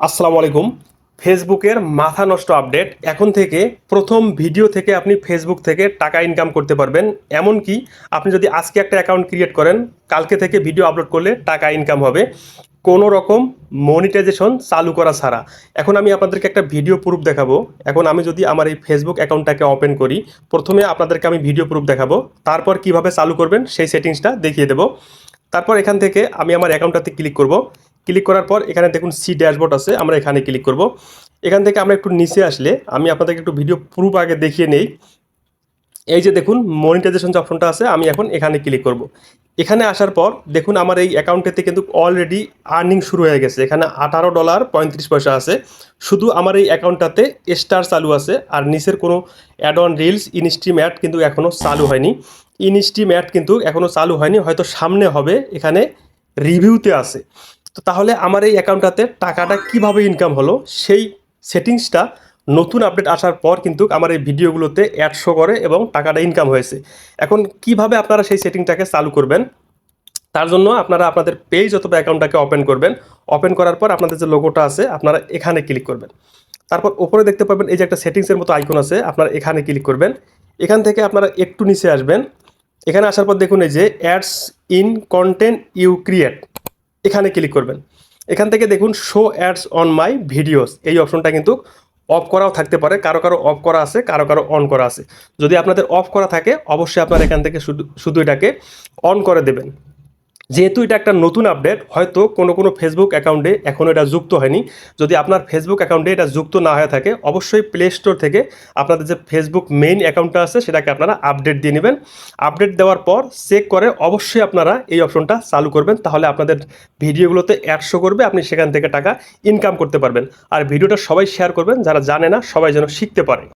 আসসালামু আলাইকুম। ফেসবুকের মাথা নষ্ট আপডেট। এখন থেকে প্রথম ভিডিও থেকে আপনি ফেসবুক থেকে টাকা ইনকাম করতে পারবেন। এমনকি আপনি যদি আজকে একটা অ্যাকাউন্ট ক্রিয়েট করেন, কালকে থেকে ভিডিও আপলোড করলে টাকা ইনকাম হবে। কোনো রকম মনিটাইজেশন চালু করা ছাড়া। এখন আমি আপনাদেরকে একটা ভিডিও প্রুফ দেখাবো। এখন আমি যদি আমার এই ফেসবুক অ্যাকাউন্টটাকে ওপেন করি, প্রথমে আপনাদেরকে আমি ভিডিও প্রুফ দেখাবো। তারপর কীভাবে চালু করবেন, সেই সেটিংসটা দেখিয়ে দেবো। তারপর এখান থেকে আমি আমার অ্যাকাউন্টটাতে ক্লিক করব। ক্লিক করার পর এখানে দেখুন সি ড্যাশবোর্ড আছে, আমরা এখানে ক্লিক করব। এখান থেকে আমরা একটু নিচে আসলে আমি আপনাদেরকে একটু ভিডিও প্রুফ আগে দেখিয়ে নেই। এই যে দেখুন মনিটাইজেশন যে অপশনটা আছে, আমি এখন এখানে ক্লিক করব। এখানে আসার পর দেখুন আমার এই অ্যাকাউন্টেতে কিন্তু অলরেডি আর্নিং শুরু হয়ে গেছে। এখানে আঠারো ডলার পঁয়ত্রিশ পয়সা আছে। শুধু আমার এই অ্যাকাউন্টটাতে স্টার চালু আছে, আর নিচের কোনো ad on reels instream ad কিন্তু এখনও চালু হয়নি। ইনস্ট্রিম অ্যাড কিন্তু এখনও চালু হয়নি, হয়তো সামনে হবে। এখানে রিভিউতে আছে। তো তাহলে আমার এই অ্যাকাউন্টটাতে টাকাটা কীভাবে ইনকাম হলো? সেই সেটিংসটা নতুন আপডেট আসার পর কিন্তু আমার এই ভিডিওগুলোতে অ্যাড শো করে এবং টাকাটা ইনকাম হয়েছে। এখন কীভাবে আপনারা সেই সেটিংটাকে চালু করবেন? তার জন্য আপনারা আপনাদের পেজ অথবা অ্যাকাউন্টটাকে ওপেন করবেন। ওপেন করার পর আপনাদের যে লোগোটা আছে, আপনারা এখানে ক্লিক করবেন। তারপর ওপরে দেখতে পাবেন এই যে একটা সেটিংসের মতো আইকন আছে, আপনারা এখানে ক্লিক করবেন। এখান থেকে আপনারা একটু নিচে আসবেন। এখানে আসার পর দেখুন এই যে ads in content you create এখানে ক্লিক করবেন। এখান থেকে দেখুন show ads on my videos এই অপশনটা কিন্তু অফ করাও থাকতে পারে। কারও কারও অফ করা আছে, কারও কারও অন করা আছে। যদি আপনাদের অফ করা থাকে, অবশ্যই আপনারা এখান থেকে শুধু শুধু এটাকে অন করে দেবেন। যেহেতু এটা একটা নতুন আপডেট হয়তো কোনো কোনো ফেসবুক অ্যাকাউন্টে এখনও এটা যুক্ত হয়নি। যদি আপনার ফেসবুক অ্যাকাউন্টে এটা যুক্ত না হয়ে থাকে, অবশ্যই প্লে স্টোর থেকে আপনাদের যে ফেসবুক মেইন অ্যাকাউন্টটা আছে, সেটাকে আপনারা আপডেট দিয়ে নেবেন। আপডেট দেওয়ার পর চেক করে অবশ্যই আপনারা এই অপশনটা চালু করবেন, তাহলে আপনাদের ভিডিওগুলোতে অ্যাডশো করবে, আপনি সেখান থেকে টাকা ইনকাম করতে পারবেন। আর ভিডিওটা সবাই শেয়ার করবেন, যারা জানে না, সবাই যেন শিখতে পারে।